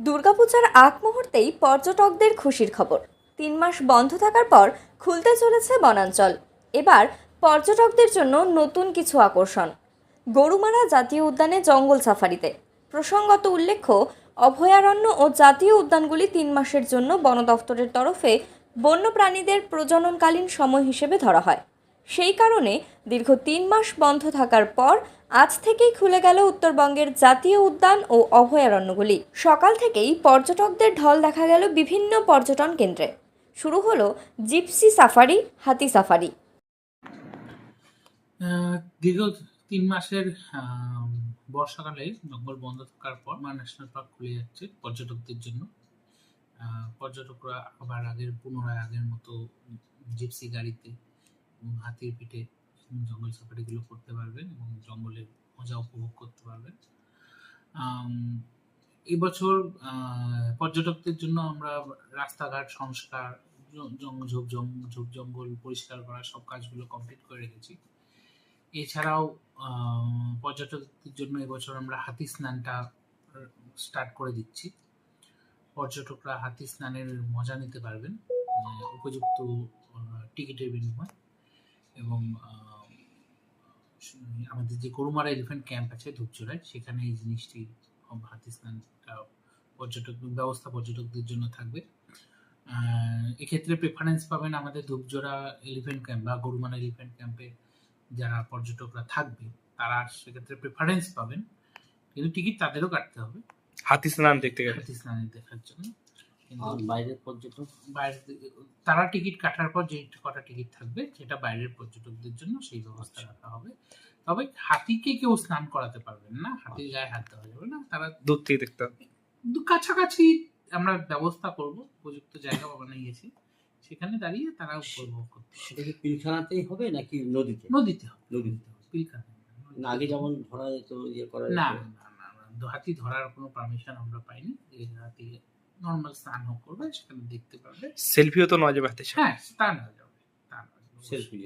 দুর্গাপূজার আগ মুহূর্তেই পর্যটকদের খুশির খবর। তিন মাস বন্ধ থাকার পর খুলতে চলেছে বনাঞ্চল। এবার পর্যটকদের জন্য নতুন কিছু আকর্ষণ। গরুমারা জাতীয় উদ্যানে জঙ্গল সাফারিতে। প্রসঙ্গত উল্লেখ্য, অভয়ারণ্য ও জাতীয় উদ্যানগুলি তিন মাসের জন্য বন দফতরের তরফে বন্যপ্রাণীদের প্রজননকালীন সময় হিসেবে ধরা হয়। সেই কারণে দীর্ঘ তিন মাস বন্ধ থাকার পর আজ থেকেই খুলে গেল উত্তরবঙ্গের জাতীয় উদ্যান ও অভয়ারণ্যগুলি। সকাল থেকেই পর্যটকদের ঢল দেখা গেল বিভিন্ন পর্যটন কেন্দ্রে। শুরু হলো জিপসি সাফারি, হাতি সাফারি। দীর্ঘ তিন মাসের বর্ষাকালে জঙ্গল বন্ধ থাকার পর মা ন্যাশনাল পার্ক খুলে যাচ্ছে পর্যটকদের জন্য। পর্যটকরা আবার আগের, পুনরায় আগের মতো জিপসি গাড়িতে হাতির পিঠে জঙ্গল সাফারিগুলো করতে পারবেন এবং জঙ্গলের মজা উপভোগ করতে পারবেন। এবছর পর্যটকদের জন্য আমরা রাস্তাঘাট সংস্কার ঝোপ ঝোপ জঙ্গল পরিষ্কার করা সব কাজগুলো কমপ্লিট করে রেখেছি। এছাড়াও পর্যটকদের জন্য এবছর আমরা হাতি স্নানটা স্টার্ট করে দিচ্ছি। পর্যটকরা হাতি স্নানের মজা নিতে পারবেন। আহ, উপযুক্ত টিকিটের বিনিময় এবং আহ, আমাদের যে গরুমারা এলিফ্যান্ট ক্যাম্প আছে ধূপচূড়ায় সেখানে এই জিনিসটি হাতি স্নানটা পর্যটক ব্যবস্থা পর্যটকদের জন্য থাকবে। এক্ষেত্রে প্রেফারেন্স পাবেন আমাদের ধূপজোড়া এলিফ্যান্ট ক্যাম্প বা গরুমারা এলিফ্যান্ট ক্যাম্পে যারা পর্যটকরা থাকবে তারা সেক্ষেত্রে প্রেফারেন্স পাবেন। কিন্তু টিকিট তাদেরও কাটতে হবে। হাতি স্নান দেখতে গেলে। হাতি স্নানে দেখার জন্য। কিন্তু বাইরের পর্যটক বাইরে তারা টিকিট কাটার পর যে কটা টিকিট থাকবে সেটা বাইরের পর্যটকদের জন্য সেই ব্যবস্থা রাখা হবে। তবে হাতিকে কেউ স্নান করাতে পারবেন না হাতির গায়ে হাত দেওয়া যাবে না তারা দূর থেকে দেখতে হবে। কাছাকাছি আমরা ব্যবস্থা করব উপযুক্ত জায়গা বানিয়েছি সেখানে দাঁড়িয়ে তারা উপভোগ করতে। সেটা কি পিলখানাতেই হবে নাকি নদীতে? নদীতে হবে। নদীতে হবে। পিলখানা আগে যেমন ধরা যেত ইয়ে করা না না হাতি ধরার কোনো পারমিশন আমরা পাইনি হাতি নর্মাল স্নান হোক করবে সেখানে দেখতে পারবে সেলফিও তো নেওয়া যাবে হ্যাঁ স্নান হয়ে যাবে হয়ে। সেলফি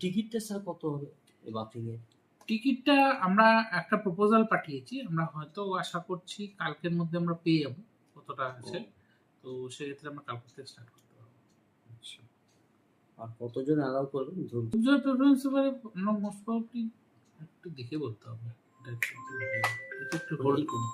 টিকিটটা স্যার কত হবে এই বাপিং এর টিকিটটা আমরা একটা প্রপোজাল পাঠিয়েছি আমরা হয়তো আশা করছি কালকের মধ্যে আমরা পেয়ে যাব কতটা আছে। তো সেক্ষেত্রে আমরা কালকে থেকে স্টার্ট করতে পারব। আর কতজন অ্যালাউ করবেন? ধরুন। দুজন প্রেফারেন্স এবারে আমরা মোস্ট প্রবাবলি একটু দেখে বলতে হবে। একটু হোল্ড করুন।